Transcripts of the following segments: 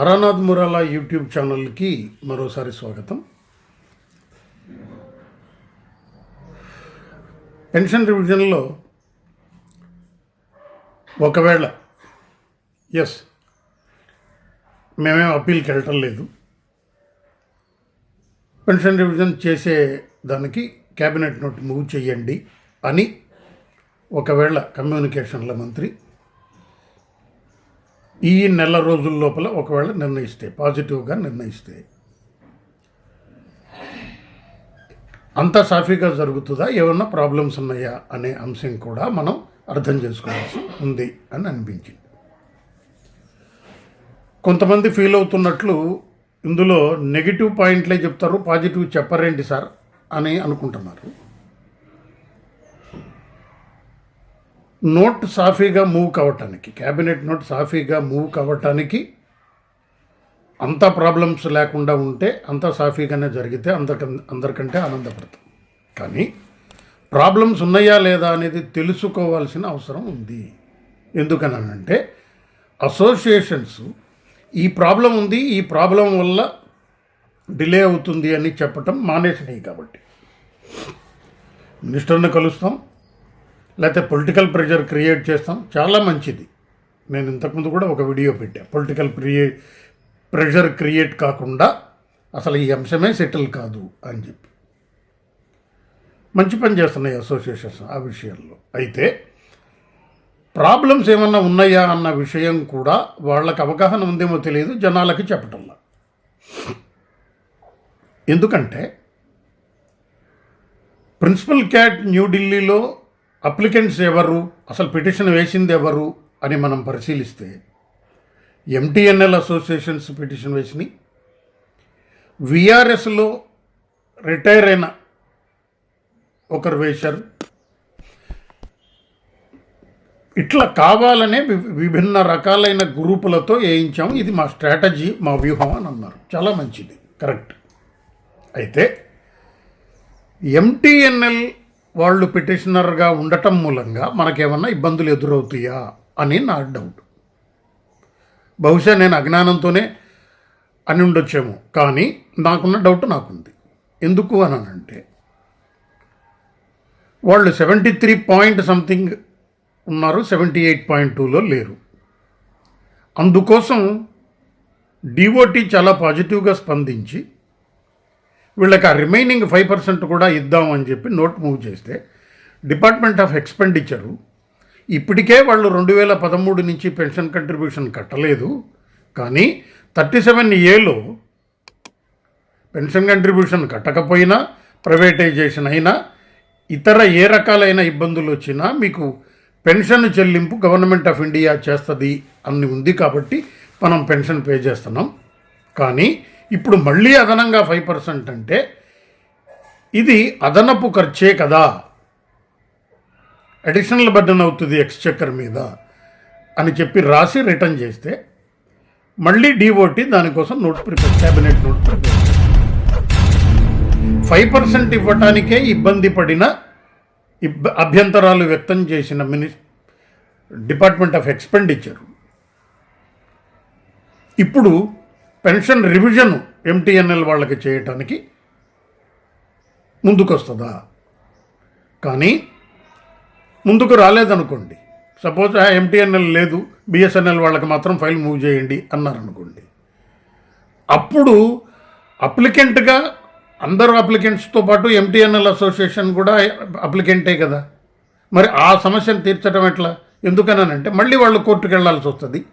Taranath మురాలా YouTube ఛానల్కి మరోసారి స్వాగతం. పెన్షన్ రివిజన్లో ఒకవేళ ఎస్ మేమేం అప్పీల్కి వెళ్ళటం లేదు. పెన్షన్ రివిజన్ చేసే దానికి క్యాబినెట్ నోట్ మూవ్ చేయండి అని ఒకవేళ కమ్యూనికేషన్ల మంత్రి ఈ నెల రోజుల లోపల ఒకవేళ నిర్ణయిస్తే పాజిటివ్గా నిర్ణయిస్తే. అంత సాఫీగా జరుగుతుందా? ఏమన్నా ప్రాబ్లమ్స్ ఉన్నాయా? అనే అంశం కూడా మనం అర్థం చేసుకోవాల్సి ఉంది అని అనిపించింది. కొంతమంది ఫీల్ అవుతున్నట్లు ఇందులో నెగిటివ్ పాయింట్లే చెప్తారు పాజిటివ్ చెప్పరేంటి సార్? అని అనుకుంటున్నారు. నోట్ సాఫీగా మూవ్ కావటానికి క్యాబినెట్ నోట్ సాఫీగా మూవ్ కావటానికి అంత ప్రాబ్లమ్స్ లేకుండా ఉంటే అంత సాఫీగానే జరిగితే అందరికం అందరికంటే ఆనందపడతాం. కానీ ప్రాబ్లమ్స్ ఉన్నాయా లేదా అనేది తెలుసుకోవాల్సిన అవసరం ఉంది. ఎందుకనంటే అసోసియేషన్స్ ఈ ప్రాబ్లం ఉంది ఈ ప్రాబ్లం వల్ల డిలే అవుతుంది అని చెప్పటం మానేసినాయి కాబట్టి. మినిస్టర్ని కలుస్తాం. లేకపోతే పొలిటికల్ ప్రెషర్ క్రియేట్ చేస్తాం. చాలా మంచిది. నేను ఇంతకుముందు కూడా ఒక వీడియో పెట్టా. పొలిటికల్ క్రియే ప్రెషర్ క్రియేట్ కాకుండా అసలు ఈ అంశమే సెటిల్ కాదు అని చెప్పి. మంచి పని చేస్తున్నాయి అసోసియేషన్స్ ఆ విషయంలో. అయితే ప్రాబ్లమ్స్ ఏమన్నా ఉన్నాయా అన్న విషయం కూడా వాళ్ళకి అవగాహన ఉందేమో తెలియదు జనాలకి చెప్పటంలా ఎందుకంటే ప్రిన్సిపల్ క్యాట్ న్యూఢిల్లీలో అప్లికెంట్స్ ఎవరు? అసలు పిటిషన్ వేసింది ఎవరు? అని మనం పరిశీలిస్తే ఎంటీఎన్ఎల్ అసోసియేషన్స్ పిటిషన్ వేసినాయి. విఆర్ఎస్లో రిటైర్ అయిన ఒకరు వేశారు. ఇట్లా కావాలనే విభిన్న రకాలైన గ్రూపులతో వేయించాము. ఇది మా స్ట్రాటజీ మా వ్యూహం అని అన్నారు. చాలా మంచిది. కరెక్ట్. అయితే ఎంటీఎన్ఎల్ వాళ్ళు పిటిషనర్గా ఉండటం మూలంగా మనకేమన్నా ఇబ్బందులు ఎదురవుతాయా అని నా డౌట్ బహుశా నేను అజ్ఞానంతోనే అని ఉండొచ్చేమో కానీ నాకున్న డౌట్ నాకుంది. ఎందుకు అని అంటే వాళ్ళు సెవెంటీ త్రీ పాయింట్ సంథింగ్ ఉన్నారు సెవెంటీ ఎయిట్ పాయింట్ టూలో లేరు. అందుకోసం డిఓటీ చాలా పాజిటివ్గా స్పందించి వీళ్ళకి ఆ రిమైనింగ్ ఫైవ్ పర్సెంట్ కూడా ఇద్దాం అని చెప్పి నోట్ మూవ్ చేస్తే డిపార్ట్మెంట్ ఆఫ్ ఎక్స్పెండిచరు ఇప్పటికే వాళ్ళు రెండు వేల పదమూడు నుంచి పెన్షన్ కంట్రిబ్యూషన్ కట్టలేదు. కానీ థర్టీ సెవెన్ ఏలో పెన్షన్ కంట్రిబ్యూషన్ కట్టకపోయినా ప్రైవేటైజేషన్ అయినా ఇతర ఏ రకాలైన ఇబ్బందులు వచ్చినా మీకు పెన్షన్ చెల్లింపు గవర్నమెంట్ ఆఫ్ ఇండియా చేస్తుంది అని ఉంది కాబట్టి మనం పెన్షన్ పే చేస్తున్నాం. కానీ ఇప్పుడు మళ్ళీ అదనంగా ఫైవ్ పర్సెంట్ అంటే ఇది అదనపు ఖర్చే కదా. అడిషనల్ బర్డన్ అవుతుంది ఎక్స్చెక్కర్ మీద అని చెప్పి రాసి రిటర్న్ చేస్తే మళ్ళీ డిఓటి దానికోసం note prepare cabinet note prepare five percent ఇవ్వటానికే ఇబ్బంది పడిన ఇబ్బ అభ్యంతరాలు వ్యక్తం చేసిన మినిస్ డిపార్ట్మెంట్ ఆఫ్ ఎక్స్పెండిచర్ ఇప్పుడు పెన్షన్ రివిజన్ ఎంటీఎన్ఎల్ వాళ్ళకి చేయటానికి ముందుకొస్తుందా? కానీ ముందుకు రాలేదనుకోండి. సపోజ్ ఎంటీఎన్ఎల్ లేదు బిఎస్ఎన్ఎల్ వాళ్ళకి మాత్రం ఫైల్ మూవ్ చేయండి అన్నారనుకోండి. అప్పుడు అప్లికెంట్గా అందరు అప్లికెంట్స్తో పాటు ఎంటీఎన్ఎల్ అసోసియేషన్ కూడా అప్లికెంటే కదా. మరి ఆ సమస్యను తీర్చడం ఎట్లా? ఎందుకనంటే మళ్ళీ వాళ్ళు కోర్టుకు వెళ్ళాల్సి వస్తుంది.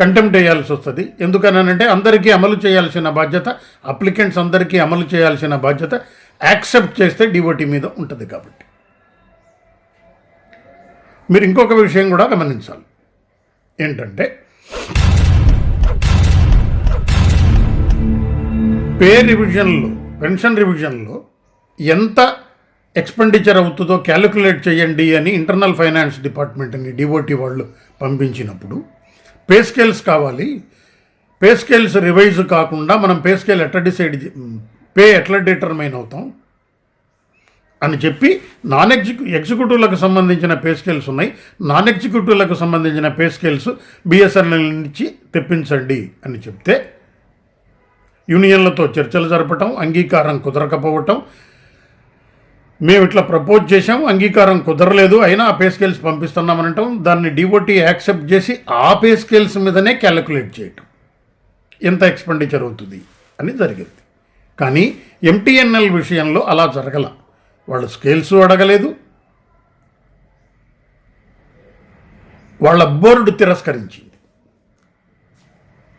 కంటెంప్ట్ చేయాల్సి వస్తుంది. ఎందుకనంటే అందరికీ అమలు చేయాల్సిన బాధ్యత అప్లికెంట్స్ అందరికీ అమలు చేయాల్సిన బాధ్యత యాక్సెప్ట్ చేస్తే డివోటీ మీద ఉంటుంది కాబట్టి. మీరు ఇంకొక విషయం కూడా గమనించాలి. ఏంటంటే పే రివిజన్లో పెన్షన్ రివిజన్లో ఎంత ఎక్స్పెండిచర్ అవుతుందో క్యాలిక్యులేట్ చేయండి అని ఇంటర్నల్ ఫైనాన్స్ డిపార్ట్మెంట్ని డివోటీ వాళ్ళు పంపించినప్పుడు పే స్కేల్స్ కావాలి. పే స్కేల్స్ రివైజ్ కాకుండా మనం పే స్కేల్ ఎట్లా డిసైడ్ పే ఎట్లా డిటర్మైన్ అవుతాం? అని చెప్పి నాన్ ఎగ్జిక్యూ ఎగ్జిక్యూటివ్లకు సంబంధించిన పే స్కేల్స్ ఉన్నాయి. నాన్ ఎగ్జిక్యూటివ్లకు సంబంధించిన పే స్కేల్స్ బిఎస్ఎన్ఎల్ నుంచి తెప్పించండి అని చెప్తే యూనియన్లతో చర్చలు జరపటం అంగీకారం కుదరకపోవటం మేము ఇట్లా ప్రపోజ్ చేసాం అంగీకారం కుదరలేదు అయినా ఆ పే స్కేల్స్ పంపిస్తున్నామనటం దాన్ని డిఓటీ యాక్సెప్ట్ చేసి ఆ పే స్కేల్స్ మీదనే క్యాలిక్యులేట్ చేయటం. ఎంత ఎక్స్పెండిచర్ అవుతుంది అని జరిగింది. కానీ ఎంటీఎన్ఎల్ విషయంలో అలా జరగల. వాళ్ళు స్కేల్స్ అడగలేదు. వాళ్ళ బోర్డు తిరస్కరించింది.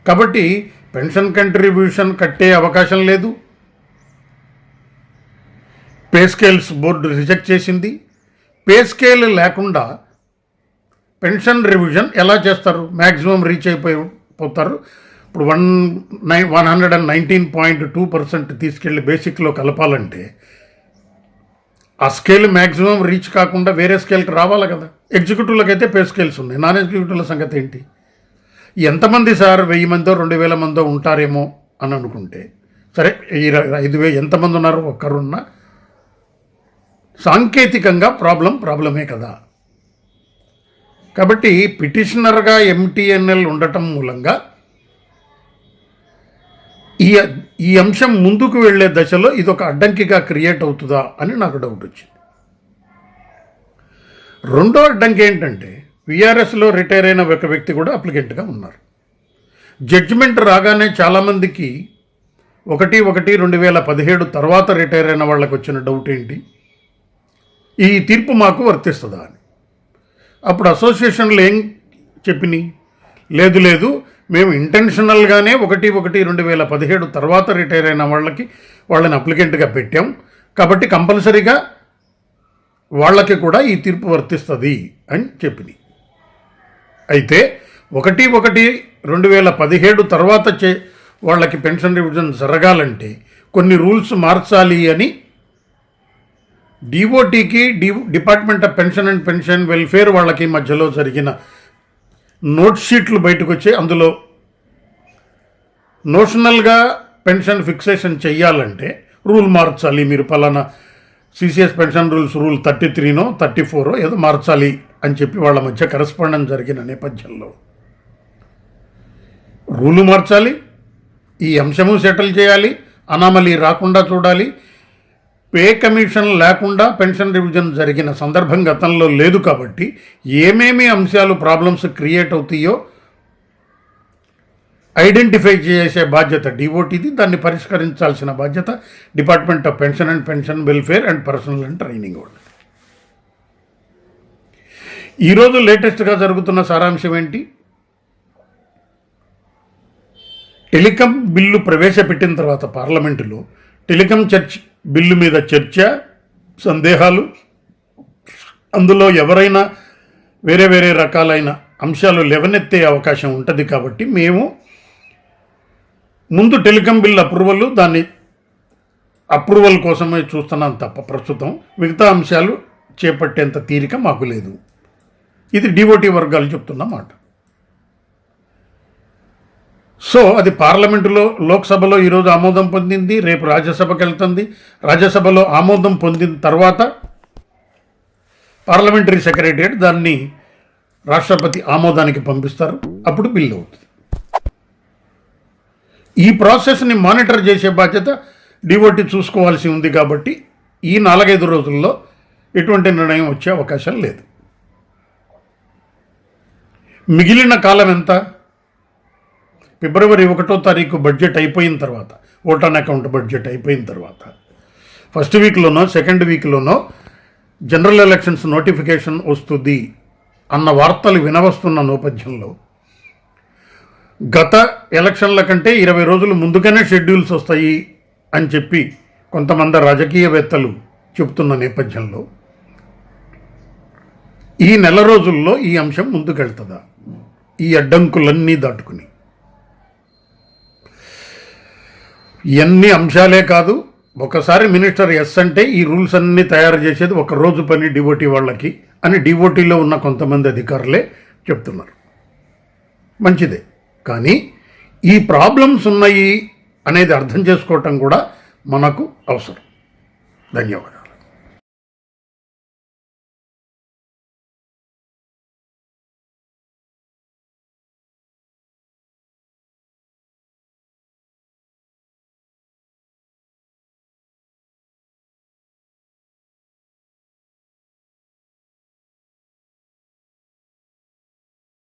కాబట్టి పెన్షన్ కంట్రిబ్యూషన్ కట్టే అవకాశం లేదు. పే స్కేల్స్ బోర్డు రిజెక్ట్ చేసింది. పే స్కేల్ లేకుండా పెన్షన్ రివిజన్ ఎలా చేస్తారు? మ్యాక్సిమం రీచ్ అయిపోయి పోతారు. ఇప్పుడు one nine one hundred and nineteen point two percent తీసుకెళ్ళి బేసిక్లో కలపాలంటే ఆ స్కేల్ మ్యాక్సిమం రీచ్ కాకుండా వేరే స్కేల్కి రావాలి కదా. ఎగ్జిక్యూటివ్లకు అయితే పే స్కేల్స్ ఉన్నాయి. నాన్ ఎగ్జిక్యూటివ్ల సంగతి ఏంటి? ఎంతమంది సార్ వెయ్యి మందో రెండు వేల మందో ఉంటారేమో అని అనుకుంటే సరే ఈ ఐదు వే ఎంతమంది ఉన్నారు? ఒక్కరున్నా. సాంకేతికంగా ప్రాబ్లం ప్రాబ్లమే కదా. కాబట్టి పిటిషనర్గా ఎంటీఎన్ఎల్ ఉండటం మూలంగా ఈ ఈ అంశం ముందుకు వెళ్ళే దశలో ఇది ఒక అడ్డంకిగా క్రియేట్ అవుతుందా అని నాకు డౌట్ వచ్చింది. రెండో అడ్డంకి ఏంటంటే విఆర్ఎస్లో రిటైర్ అయిన ఒక వ్యక్తి కూడా అప్లికెంట్గా ఉన్నారు. జడ్జిమెంట్ రాగానే చాలామందికి ఒకటి ఒకటి రెండు వేల పదిహేడు తర్వాత రిటైర్ అయిన వాళ్ళకి వచ్చిన డౌట్ ఏంటి? ఈ తీర్పు మాకు వర్తిస్తుందా అని. అప్పుడు అసోసియేషన్లు ఏం చెప్పినాయి? లేదు లేదు మేము ఇంటెన్షనల్గానే ఒకటి ఒకటి రెండు వేల పదిహేడు తర్వాత రిటైర్ అయిన వాళ్ళకి వాళ్ళని అప్లికెంట్గా పెట్టాం. కాబట్టి కంపల్సరీగా వాళ్ళకి కూడా ఈ తీర్పు వర్తిస్తుంది అని చెప్పింది అయితే ఒకటి ఒకటి రెండు వేల పదిహేడు తర్వాత చే వాళ్ళకి పెన్షన్ రివిజన్ జరగాలంటే కొన్ని రూల్స్ మార్చాలి అని డిఓటీకి D department of pension and pension welfare వాళ్ళకి మధ్యలో జరిగిన నోట్ షీట్లు బయటకు వచ్చాయి అందులో నోషనల్గా పెన్షన్ ఫిక్సేషన్ చేయాలంటే రూల్ మార్చాలి. మీరు పలానా CCS pension rules rule thirty త్రీనో thirty ఫోరో ఏదో మార్చాలి అని చెప్పి వాళ్ళ మధ్య కరస్పాండెన్స్ జరిగిన నేపథ్యంలో రూలు మార్చాలి. ఈ అంశము సెటిల్ చేయాలి. అనామలీ రాకుండా చూడాలి. పే కమిషన్ లేకుండా పెన్షన్ రివిజన్ జరిగిన సందర్భం గతంలో లేదు కాబట్టి ఏమేమి అంశాలు ప్రాబ్లమ్స్ క్రియేట్ అవుతాయో ఐడెంటిఫై చేసే బాధ్యత డిఓటీది. దాన్ని పరిష్కరించాల్సిన బాధ్యత department of pension and pension welfare and personnel and training వాళ్ళు ఈరోజు లేటెస్ట్గా జరుగుతున్న సారాంశం ఏంటి? టెలికాం బిల్లు ప్రవేశపెట్టిన తర్వాత పార్లమెంటులో టెలికాం చర్చ్ బిల్లు మీద చర్చ సందేహాలు. అందులో ఎవరైనా వేరే వేరే రకాలైన అంశాలు లెవనెత్తే అవకాశం ఉంటుంది కాబట్టి మేము ముందు టెలికాం బిల్ అప్రూవల్ దాన్ని అప్రూవల్ కోసమే చూస్తున్నాం తప్ప ప్రస్తుతం. మిగతా అంశాలు చేపట్టేంత తీరిక మాకు లేదు. ఇది డిఓటీ వర్గాలు చెప్తున్న మాట. సో అది పార్లమెంటులో లోక్సభలో ఈరోజు ఆమోదం పొందింది రేపు రాజ్యసభకి వెళ్తుంది రాజ్యసభలో ఆమోదం పొందిన తర్వాత పార్లమెంటరీ సెక్రటరియట్ దాన్ని రాష్ట్రపతి ఆమోదానికి పంపిస్తారు. అప్పుడు బిల్లు అవుతుంది. ఈ ప్రాసెస్ని మానిటర్ చేసే బాధ్యత డిఓటి చూసుకోవాల్సి ఉంది కాబట్టి ఈ నాలుగైదు రోజుల్లో ఎటువంటి నిర్ణయం వచ్చే అవకాశం లేదు. మిగిలిన కాలం ఎంత? ఫిబ్రవరి ఒకటో తారీఖు బడ్జెట్ అయిపోయిన తర్వాత ఓటాన్ అకౌంట్ బడ్జెట్ అయిపోయిన తర్వాత ఫస్ట్ వీక్లోనో సెకండ్ వీక్లోనో జనరల్ ఎలక్షన్స్ నోటిఫికేషన్ వస్తుంది అన్న వార్తలు వినవస్తున్న నేపథ్యంలో గత ఎలక్షన్ల కంటే ఇరవై రోజులు ముందుగానే షెడ్యూల్స్ వస్తాయి అని చెప్పి కొంతమంది రాజకీయవేత్తలు చెబుతున్న నేపథ్యంలో ఈ నెల రోజుల్లో ఈ అంశం ముందుకెళ్తుందా? ఈ అడ్డంకులన్నీ దాటుకుని. ఇవన్నీ అంశాలే కాదు ఒకసారి మినిస్టర్ ఎస్ అంటే ఈ రూల్స్ అన్నీ తయారు చేసేది ఒక రోజు పని డివోటీ వాళ్ళకి అని డివోటీలో ఉన్న కొంతమంది అధికారులే చెప్తున్నారు. మంచిదే. కానీ ఈ ప్రాబ్లమ్స్ ఉన్నాయి అనేది అర్థం చేసుకోవటం కూడా మనకు అవసరం. ధన్యవాదాలు.